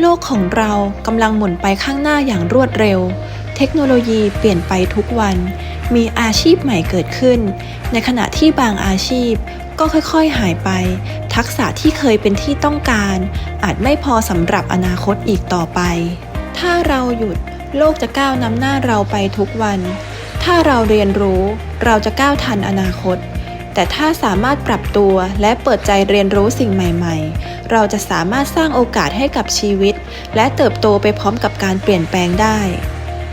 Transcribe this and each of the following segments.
โลกของเรากำลังหมุนไปข้างหน้าอย่างรวดเร็ว เทคโนโลยีเปลี่ยนไปทุกวัน มีอาชีพใหม่เกิดขึ้น ในขณะที่บางอาชีพก็ค่อยๆหายไป ทักษะที่เคยเป็นที่ต้องการ อาจไม่พอสำหรับอนาคตอีกต่อไป ถ้าเราหยุดโลกจะก้าวนำหน้าเราไปทุกวัน ถ้าเราเรียนรู้เราจะก้าวทันอนาคต แต่ถ้าสามารถปรับตัวและเปิดใจเรียนรู้สิ่งใหม่ ๆ เราจะสามารถสร้างโอกาสให้กับชีวิต และเติบโตไปพร้อมกับการเปลี่ยนแปลงได้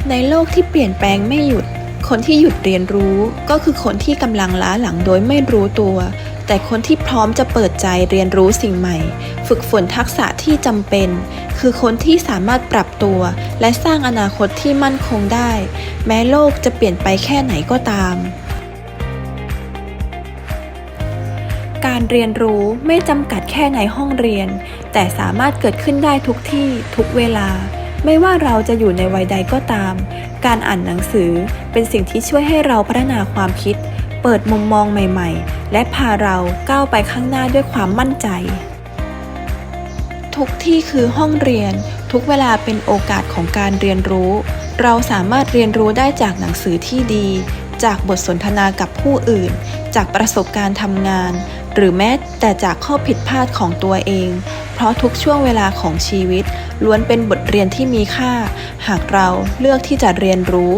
ในโลกที่เปลี่ยนแปลงไม่หยุด คนที่หยุดเรียนรู้ก็คือคนที่กำลังล้าหลังโดยไม่รู้ตัว แต่คนที่พร้อมจะเปิดใจเรียนรู้สิ่งใหม่ ฝึกฝนทักษะที่จำเป็น คือคนที่สามารถปรับตัว และสร้างอนาคตที่มั่นคงได้ แม้โลกจะเปลี่ยนไปแค่ไหนก็ตาม การเรียนรู้ไม่จำกัดแค่ในห้องเรียน แต่สามารถเกิดขึ้นได้ทุกที่ทุกเวลา ไม่ว่าเราจะอยู่ในวัยใดก็ตาม การอ่านหนังสือเป็นสิ่งที่ช่วยให้เราพัฒนาความคิด เปิดมุมมองใหม่ ๆ และพาเราก้าวไปข้างหน้าด้วยความมั่นใจ ทุกที่คือห้องเรียน ทุกเวลาเป็นโอกาสของการเรียนรู้ เราสามารถเรียนรู้ได้จากหนังสือที่ดี จากบทสนทนากับผู้อื่น จากประสบการณ์ทำงาน หรือแม้แต่จากข้อผิดพลาดของตัวเอง เพราะทุกช่วงเวลาของชีวิต ล้วนเป็นบทเรียนที่มีค่า หากเราเลือกที่จะเรียนรู้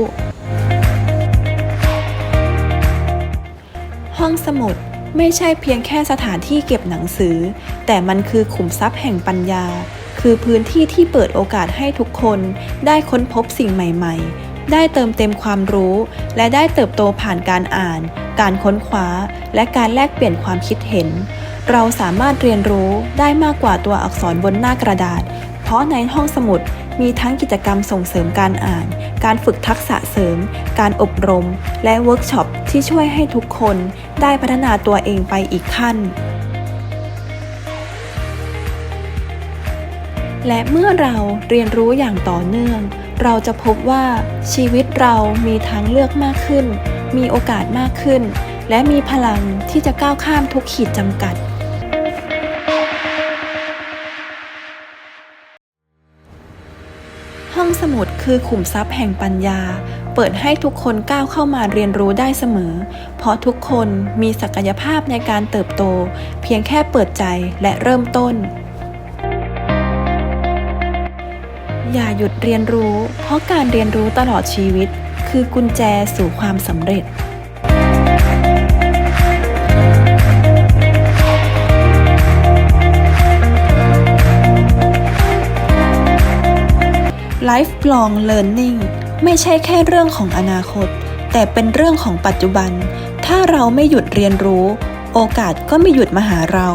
ห้องสมุด ไม่ใช่เพียงแค่สถานที่เก็บหนังสือ แต่มันคือขุมทรัพย์แห่งปัญญา คือพื้นที่ที่เปิดโอกาสให้ทุกคนได้ค้นพบสิ่งใหม่ ๆ ได้เติมเต็มความรู้ และได้เติบโตผ่านการอ่าน การค้นคว้า และการแลกเปลี่ยนความคิดเห็น เราสามารถเรียนรู้ได้มากกว่าตัวอักษรบนหน้ากระดาษ เพราะในห้องสมุดมีทั้งกิจกรรมส่งเสริมการอ่าน การฝึกทักษะเสริม การอบรม และเวิร์กช็อปที่ช่วยให้ทุกคน ได้พัฒนาตัวเองไปอีกขั้น และเมื่อเราเรียนรู้อย่างต่อเนื่อง เราจะพบว่าชีวิตเรามีทางเลือกมากขึ้น มีโอกาสมากขึ้น และมีพลังที่จะก้าวข้ามทุกขีดจำกัดห้องสมุดคือขุมทรัพย์แห่งปัญญา เปิดให้ทุกคนก้าวเข้ามาเรียนรู้ได้เสมอ เพราะทุกคนมีศักยภาพในการเติบโต เพียงแค่เปิดใจและเริ่มต้น อย่าหยุดเรียนรู้ เพราะการเรียนรู้ตลอดชีวิต คือกุญแจสู่ความสำเร็จ Lifelong Learning ไม่ใช่แค่เรื่องของอนาคต แต่เป็นเรื่องของปัจจุบัน ถ้าเราไม่หยุดเรียนรู้ โอกาสก็ไม่หยุดมาหาเรา